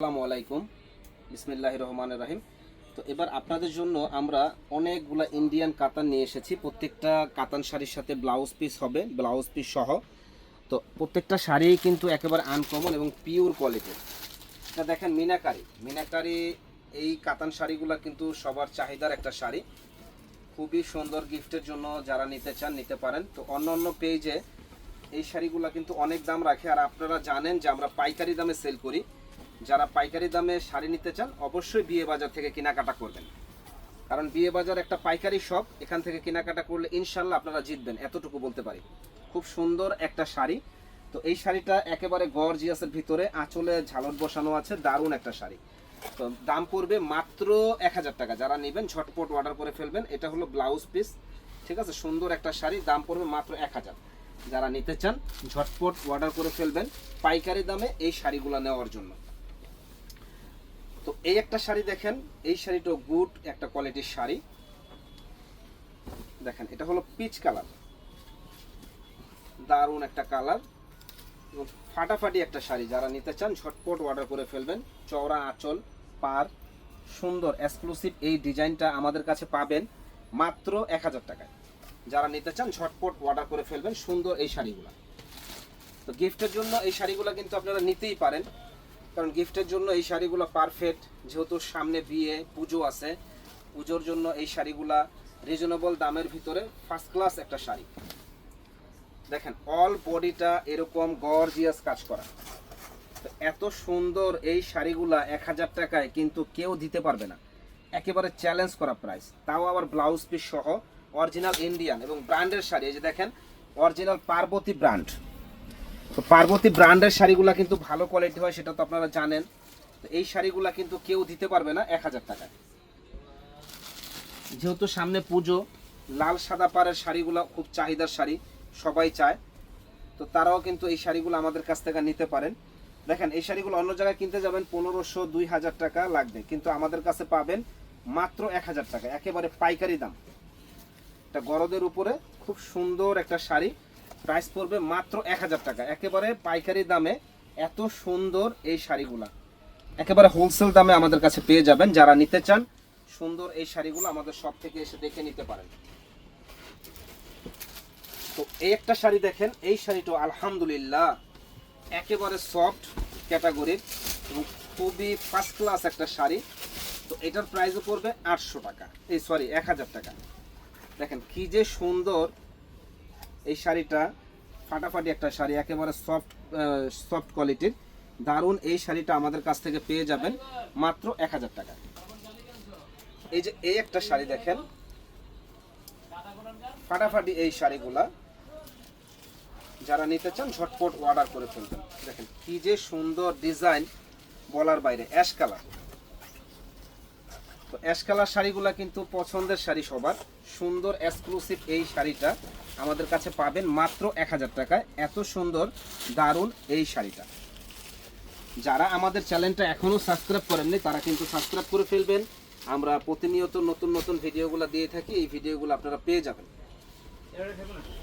আসসালামু আলাইকুম। বিসমিল্লাহ রহমান রাহিম। তো এবার আপনাদের জন্য আমরা অনেকগুলা ইন্ডিয়ান কাতান নিয়ে এসেছি। প্রত্যেকটা কাতান শাড়ির সাথে ব্লাউজ পিস হবে ব্লাউজ পিস সহ। তো প্রত্যেকটা শাড়ি কিন্তু একেবারে আনকমন এবং পিওর কোয়ালিটির এটা দেখেন, মিনাকারি। মিনাকারি এই কাতান শাড়িগুলো কিন্তু সবার চাহিদার একটা শাড়ি। খুবই সুন্দর গিফটের জন্য যারা নিতে চান, নিতে পারেন। তো অন্য অন্য পেজে এই শাড়িগুলো কিন্তু অনেক দাম রাখে। আর আপনারা জানেন যে আমরা পাইকারি দামে সেল করি। যারা পাইকারি দামে শাড়ি নিতে চান, অবশ্যই বিয়ে বাজার থেকে কেনাকাটা করবেন। কারণ বিয়ে বাজার একটা পাইকারি শপ এখান থেকে কেনাকাটা করলে ইনশাল্লাহ আপনারা জিতবেন, এতটুকু বলতে পারি। খুব সুন্দর একটা শাড়ি। তো এই শাড়িটা একেবারে গর্জিয়াসের ভিতরে, আঁচলে ঝালট বসানো আছে, দারুণ একটা শাড়ি। তো দাম পড়বে মাত্র এক হাজার টাকা। যারা নেবেন, ঝটপট অর্ডার করে ফেলবেন। এটা হলো ব্লাউজ পিস ঠিক আছে? সুন্দর একটা শাড়ি, দাম পড়বে মাত্র এক হাজার। যারা নিতে চান, ঝটপট অর্ডার করে ফেলবেন, পাইকারি দামে এই শাড়িগুলো নেওয়ার জন্য। তো এই একটা শাড়ি দেখেন, এই শাড়িটাও গুড একটা কোয়ালিটির শাড়ি। দেখেন, এটা হলো পিচ কালার দারুণ একটা কালার ফাটাফাটি একটা শাড়ি, যারা নিতে চান, ঝটপট অর্ডার করে ফেলবেন। চওড়া আঁচল, পার, সুন্দর এক্সক্লুসিভ এই ডিজাইনটা আমাদের কাছে পাবেন মাত্র এক হাজার টাকায়। যারা নিতে চান, ঝটপট অর্ডার করে ফেলবেন সুন্দর এই শাড়িগুলো। তো গিফটের জন্য এই শাড়িগুলো কিন্তু আপনারা নিতেই পারেন। কারণ গিফটের জন্য এই শাড়িগুলো পারফেক্ট যেহেতু সামনে বিয়ে, পুজো আছে, পুজোর জন্য এই শাড়িগুলা রিজনেবল দামের ভিতরে ফার্স্ট ক্লাস একটা শাড়ি। দেখেন অল বডিটা এরকম গর্জিয়াস কাজ করা। তো এত সুন্দর এই শাড়িগুলা এক হাজার টাকায় কিন্তু কেউ দিতে পারবে না। একেবারে চ্যালেঞ্জ করা প্রাইস তাও আবার ব্লাউজ পিস সহ অরিজিনাল ইন্ডিয়ান এবং ব্র্যান্ডের শাড়ি। এই যে দেখেন অরিজিনাল পার্বতী ব্র্যান্ড তো পার্বতী ব্র্যান্ডের শাড়িগুলো কিন্তু ভালো কোয়ালিটি হয়, সেটা তো আপনারা জানেন। তো এই শাড়িগুলো কিন্তু কেউ দিতে পারবে না এক হাজার টাকায়। যেহেতু সামনে পুজো, লাল সাদা পাড়ের শাড়িগুলো খুব চাহিদার শাড়ি, সবাই চায়। তো তারাও কিন্তু এই শাড়িগুলো আমাদের কাছ থেকে নিতে পারেন। দেখেন, এই শাড়িগুলো অন্য জায়গায় কিনতে যাবেন পনেরোশো, দুই হাজার টাকা লাগবে, কিন্তু আমাদের কাছে পাবেন মাত্র এক হাজার টাকা, একেবারে পাইকারি দাম। এটা গরদের উপরে খুব সুন্দর একটা শাড়ি। প্রাইস পড়বে মাত্র এক হাজার টাকা। একেবারে পাইকারি দামে এত সুন্দর এই শাড়িগুলা। একেবারে হোলসেল দামে আমাদের কাছে পেয়ে যাবেন। যারা নিতে চান, সুন্দর এই শাড়িগুলো আমাদের সব থেকে এসে দেখে নিতে পারেন। তো এই একটা শাড়ি দেখেন, এই শাড়িটা আলহামদুলিল্লাহ একেবারে সফট ক্যাটাগরির খুবই ফার্স্ট ক্লাস একটা শাড়ি। তো এটার প্রাইসও পড়বে আটশো টাকা। এই সরি এক হাজার টাকা। দেখেন কি যে সুন্দর এই শাড়িটা ফাটাফাটি একটা শাড়ি, একেবারে সফট সফট কোয়ালিটির দারুণ এই শাড়িটা আমাদের কাছ থেকে পেয়ে যাবেন মাত্র এক হাজার টাকা। এই যে এই একটা শাড়ি দেখেন, ফাটাফাটি এই শাড়িগুলা যারা নিতে চান, ঝটপট অর্ডার করে ফেলবেন। দেখেন কি যে সুন্দর ডিজাইন বলার বাইরে অ্যাশ কালার তো অ্যাশ কালার শাড়িগুলা কিন্তু পছন্দের শাড়ি সবার। সুন্দর এক্সক্লুসিভ এই শাড়িটা আমাদের কাছে পাবেন মাত্র এক হাজার টাকায় এত সুন্দর, দারুণ এই শাড়িটা। যারা আমাদের চ্যানেলটা এখনও সাবস্ক্রাইব করেননি, তারা কিন্তু সাবস্ক্রাইব করে ফেলবেন। আমরা প্রতিনিয়ত নতুন নতুন ভিডিওগুলো দিয়ে থাকি, এই ভিডিওগুলো আপনারা পেয়ে যাবেন।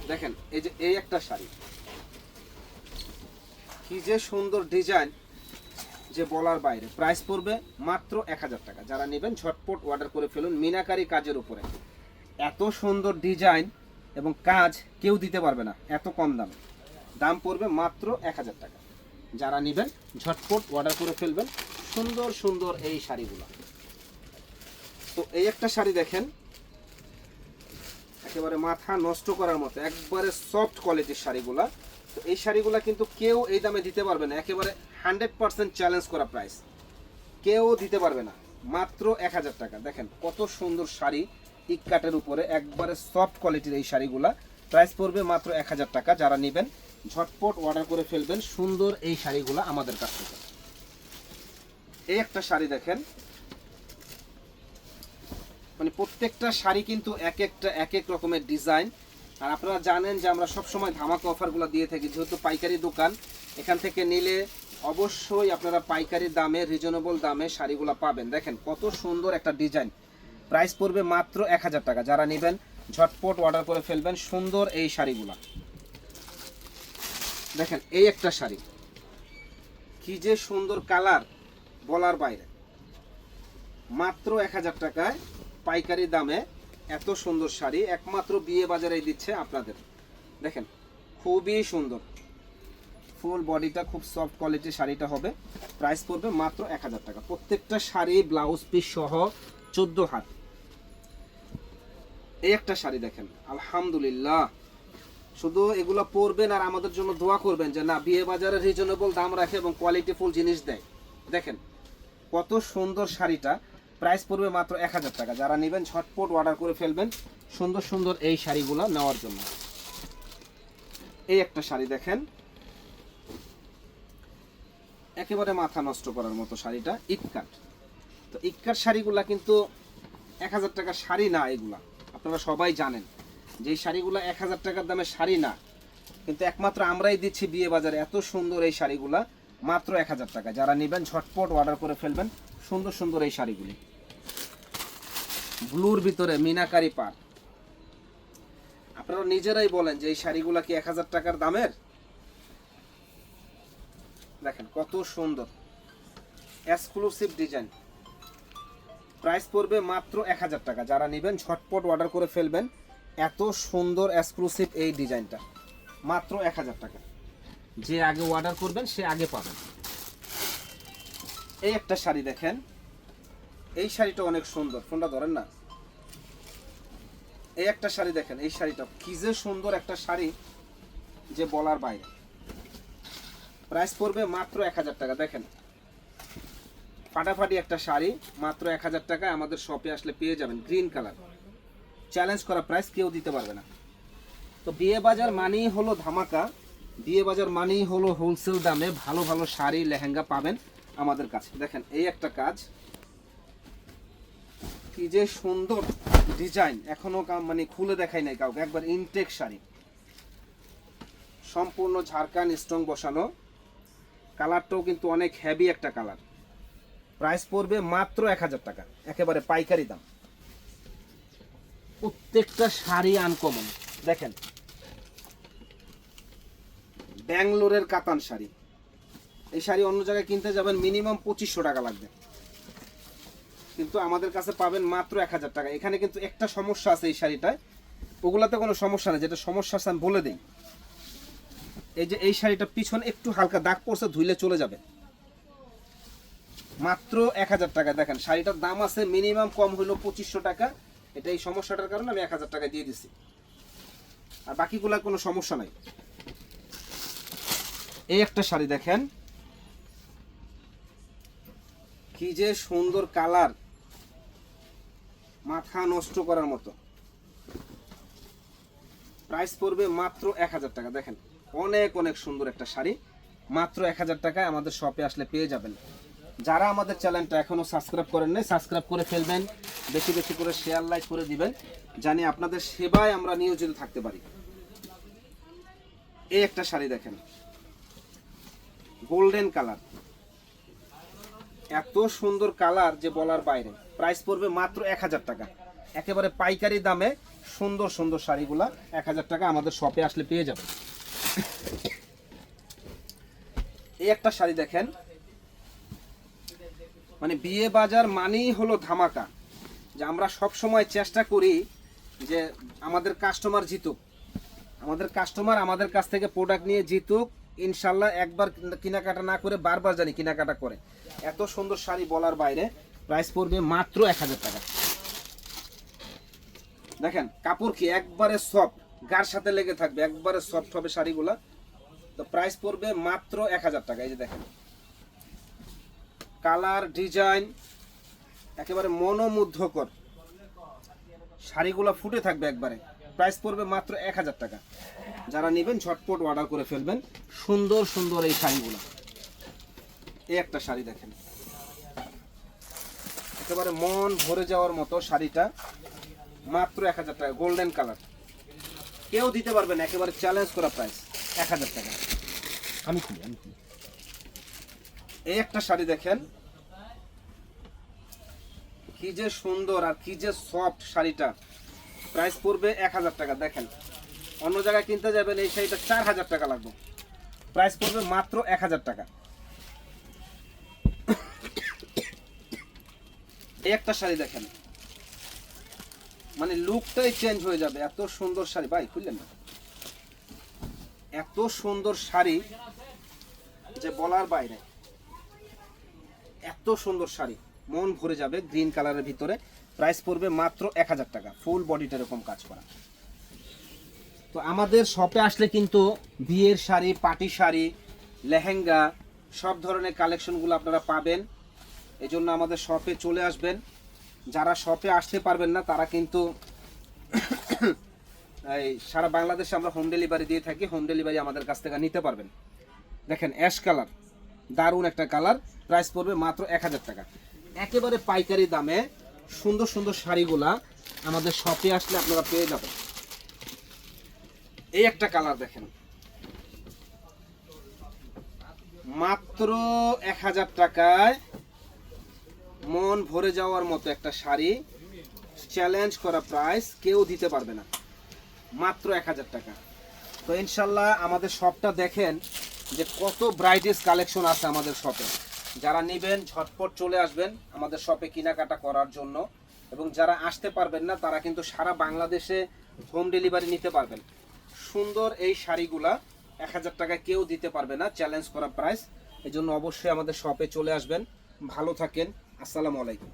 দেখেন, এই যে এই একটা শাড়ি। কি যে সুন্দর ডিজাইন। যে বলার বাইরে। প্রাইস পড়বে মাত্র এক হাজার টাকা। যারা নেবেন, ঝটপট অর্ডার করে ফেলুন মিনাকারি কাজের উপরে। এত সুন্দর ডিজাইন এবং কাজ কেউ দিতে পারবে না, এত কম দামে। দাম পড়বে মাত্র এক হাজার টাকা। যারা নেবেন, ঝটপট অর্ডার করে ফেলবেন সুন্দর সুন্দর এই শাড়িগুলো। তো এই একটা শাড়ি দেখেন, একেবারে মাথা নষ্ট করার মতো, একবারে সফট কোয়ালিটির শাড়িগুলা। তো এই শাড়িগুলা কিন্তু কেউ এই দামে দিতে পারবে না, একেবারে হান্ড্রেড পার্সেন্ট চ্যালেঞ্জ করা প্রাইস কেউ দিতে পারবে না। মাত্র এক হাজার টাকা। দেখেন কত সুন্দর শাড়ি ইককাটের উপরে, একবারে সফট কোয়ালিটির এই শাড়িগুলা। প্রাইস পড়বে মাত্র এক হাজার টাকা। যারা নেবেন, ঝটপট অর্ডার করে ফেলবেন সুন্দর এই শাড়িগুলা আমাদের কাছ থেকে। এই একটা শাড়ি দেখেন। মানে প্রত্যেকটা শাড়ি কিন্তু এক একটা, এক এক রকমের ডিজাইন আর আপনারা জানেন যে আমরা সব সময় ধামাকা অফারগুলো দিয়ে থাকি। যেহেতু পাইকারি দোকান এখান থেকে নিলে অবশ্যই আপনারা পাইকারি দামে রিজনেবল দামে শাড়িগুলো পাবেন। দেখেন কত সুন্দর একটা ডিজাইন প্রাইস পড়বে মাত্র এক হাজার টাকা। যারা নেবেন, ঝটপট অর্ডার করে ফেলবেন সুন্দর এই শাড়িগুলা। দেখেন এই একটা শাড়ি। কি যে সুন্দর কালার বলার বাইরে। মাত্র এক হাজার টাকায় পাইকারি দামে এত সুন্দর শাড়ি, একমাত্র বিয়ে বাজারে দিচ্ছে আপনাদের। দেখেন, খুবই সুন্দর। ফুল বডিটা খুব সফট কোয়ালিটির শাড়িটা হবে। প্রাইস পড়বে মাত্র এক হাজার টাকা। প্রত্যেকটা শাড়ি ব্লাউজ পিস সহ চোদ্দ হাত। এই একটা শাড়ি দেখেন, আলহামদুলিল্লাহ। শুধু এগুলো পরবেন আর আমাদের জন্য দোয়া করবেন যে, না, বিয়ে বাজারে রিজনেবল দাম রাখে এবং কোয়ালিটিফুল জিনিস দেয়। দেখেন, কত সুন্দর শাড়িটা। প্রাইস পড়বে মাত্র এক হাজার টাকা। যারা নেবেন, ঝটপট অর্ডার করে ফেলবেন সুন্দর সুন্দর এই শাড়িগুলো নেওয়ার জন্য। এই একটা শাড়ি দেখেন একেবারে মাথা নষ্ট করার মতো শাড়িটা ইটকাট। তো ইটকাট শাড়িগুলা কিন্তু এক হাজার টাকার শাড়ি না এগুলা। আপনারা সবাই জানেন যে শাড়িগুলো এক হাজার টাকার দামে শাড়ি না। কিন্তু একমাত্র আমরাই দিচ্ছি বিয়ে বাজারে এত সুন্দর এই শাড়িগুলা, মাত্র এক হাজার টাকা। যারা নেবেন, ঝটপট অর্ডার করে ফেলবেন সুন্দর সুন্দর এই শাড়িগুলি। ব্লুর ভিতরে মিনাকারি পার আপনারা নিজেরাই বলেন যে এই শাড়িগুলা কি এক হাজার টাকার দামের? দেখেন, কত সুন্দর। এক্সক্লুসিভ ডিজাইন প্রাইস পড়বে মাত্র এক হাজার টাকা। যারা নেবেন, ঝটপট অর্ডার করে ফেলবেন। এত সুন্দর এক্সক্লুসিভ এই ডিজাইনটা মাত্র এক হাজার টাকা। যে আগে অর্ডার করবেন, সে আগে পাবেন এই একটা শাড়ি দেখেন। এই শাড়িটা অনেক সুন্দর। ফোনটা ধরেন না। এই একটা শাড়ি দেখেন। এই শাড়িটা কি যে সুন্দর একটা শাড়ি যে বলার বাইরে। প্রাইস পড়বে মাত্র এক হাজার টাকা, দেখেন। ফাটাফাটি একটা শাড়ি, মাত্র এক হাজার টাকায় আমাদের শপে আসলে পেয়ে যাবেন গ্রিন কালার চ্যালেঞ্জ করা প্রাইস কেউ দিতে পারবে না। তো বিয়ে বাজার মানেই হলো ধামাকা। বিয়ে বাজার মানেই হলো হোলসেল দামে ভালো ভালো শাড়ি, লেহেঙ্গা পাবেন আমাদের কাছে। দেখেন, এই একটা কাজ। কি যে সুন্দর ডিজাইন এখনও মানে খুলে দেখাই নাই কাউকে। একবার ইনটেক শাড়ি। সম্পূর্ণ ঝাড়খান স্ট্রং বসানো। কালারটাও কিন্তু অনেক হেভি একটা কালার। প্রাইস পড়বে মাত্র এক হাজার টাকা, একেবারে পাইকারি দাম। প্রত্যেকটা শাড়ি আনকমন দেখেন। ব্যাঙ্গালোরের কাতান শাড়ি। এই শাড়ি অন্য জায়গায় কিনতে যাবেন মিনিমাম পঁচিশশো টাকা লাগবে। কিন্তু আমাদের কাছে পাবেন মাত্র এক হাজার টাকা। এখানে কিন্তু একটা সমস্যা আছে এই শাড়িটায়। ওগুলাতে কোনো সমস্যা নেই, যেটা সমস্যা আছে আমি বলে দিই। এই যে এই শাড়িটা পিছনে একটু হালকা দাগ পড়ছে, ধুইলে চলে যাবে। মাত্র এক হাজার টাকা, দেখেন, শাড়িটার দাম আছে মিনিমাম কম হইল পঁচিশশো টাকা। এটা এই সমস্যাটার কারণে আমি এক হাজার টাকা দিয়ে দিছি। আর বাকিগুলা কোনো সমস্যা নাই। এই একটা শাড়ি দেখেন। কি যে সুন্দর কালার। মাথা নষ্ট করার মতো। প্রাইস পড়বে মাত্র এক হাজার টাকা, দেখেন। অনেক অনেক সুন্দর একটা শাড়ি। মাত্র এক হাজার টাকায় আমাদের শপে আসলে পেয়ে যাবেন। যারা আমাদের চ্যানেলটা এখনও সাবস্ক্রাইব করেন নাই সাবস্ক্রাইব করে ফেলবেন। বেশি বেশি করে শেয়ার লাইক করে দিবেন। জানি আপনাদের সেবায় আমরা নিয়োজিত থাকতে পারি। এই একটা শাড়ি দেখেন। গোল্ডেন কালার এত সুন্দর কালার যে বলার বাইরে। প্রাইস পড়বে মাত্র এক হাজার টাকা। একেবারে পাইকারি দামে সুন্দর সুন্দর শাড়িগুলা এক হাজার টাকা আমাদের শপে আসলে পেয়ে যাবেন। এই একটা শাড়ি দেখেন। মানে বিয়ে বাজার মানেই হলো ধামাকা। যে আমরা সব সময় চেষ্টা করি যে আমাদের কাস্টমার জিতুক। আমাদের কাস্টমার আমাদের কাছ থেকে প্রোডাক্ট নিয়ে জিতুক। ইনশাল্লাহ একবার কেনাকাটা না করে বারবার জানি কেনাকাটা করে। এত সুন্দর শাড়ি বলার বাইরে প্রাইস পড়বে মাত্র এক হাজার টাকা। দেখেন, কাপড় কি একবারে সফট গার সাথে লেগে থাকবে, একবারে সফট হবে শাড়িগুলা। তো প্রাইস পড়বে মাত্র এক হাজার টাকা, এই যে দেখেন। কালার ডিজাইন একেবারে মনোমুগ্ধকর। শাড়িগুলো ফুটে থাকবে একবারে। প্রাইস পড়বে মাত্র এক হাজার টাকা। যারা নেবেন, ঝটপট অর্ডার করে ফেলবেন। সুন্দর সুন্দর এই শাড়িগুলো। এই একটা শাড়ি দেখেন। একেবারে মন ভরে যাওয়ার মতো শাড়িটা। মাত্র এক হাজার টাকা গোল্ডেন কালার কেউ দিতে পারবেন একেবারে চ্যালেঞ্জ করা প্রাইস এক হাজার টাকা। আমি খুলি আমি খুলি। এই একটা শাড়ি দেখেন। কি যে সুন্দর আর কি যে সফট শাড়িটা। প্রাইস পড়বে এক হাজার টাকা, দেখেন। অন্য জায়গায় কিনতে যাবেন, এই শাড়িটা চার হাজার টাকা লাগবে। প্রাইস পড়বে মাত্র এক হাজার টাকা। এই একটা শাড়ি দেখেন। মানে লুকটাই চেঞ্জ হয়ে যাবে। এত সুন্দর শাড়ি। ভাই, খুললেন না? এত সুন্দর শাড়ি যে বলার বাইরে। এত সুন্দর শাড়ি। মন ভরে যাবে গ্রিন কালারের ভিতরে। প্রাইস পড়বে মাত্র এক হাজার টাকা। ফুল বডিটা এরকম কাজ করা। তো আমাদের শপে আসলে কিন্তু বিয়ের শাড়ি পাটি শাড়ি, লেহেঙ্গা, সব ধরনের কালেকশনগুলো আপনারা পাবেন। এই জন্য আমাদের শপে চলে আসবেন। যারা শপে আসতে পারবেন না, তারা কিন্তু এই সারা বাংলাদেশে আমরা হোম ডেলিভারি দিয়ে থাকি হোম ডেলিভারি আমাদের কাছ থেকে নিতে পারবেন। দেখেন অ্যাশ কালার দারুণ একটা কালার প্রাইস পড়বে মাত্র এক হাজার টাকা। একেবারে পাইকারি দামে সুন্দর সুন্দর শাড়িগুলা আমাদের শপে আসলে আপনারা পেয়ে যাবেন। এই একটা কালার দেখেন। মাত্র এক হাজার টাকায় মন ভরে যাওয়ার মতো একটা শাড়ি চ্যালেঞ্জ করা প্রাইস কেউ দিতে পারবে না। মাত্র এক হাজার টাকা। তো ইনশাল্লাহ আমাদের শপটা দেখেন যে কত ব্রাইটেস্ট কালেকশন আছে আমাদের শপে যারা নেবেন, ঝটপট চলে আসবেন আমাদের শপে কেনাকাটা করার জন্য এবং যারা আসতে পারবেন না, তারা কিন্তু সারা বাংলাদেশে হোম ডেলিভারি নিতে পারবেন। সুন্দর এই শাড়িগুলা এক হাজার টাকা কেউ দিতে পারবে না চ্যালেঞ্জ করা প্রাইস এই জন্য অবশ্যই আমাদের শপে চলে আসবেন। ভালো থাকেন। আসসালামু আলাইকুম।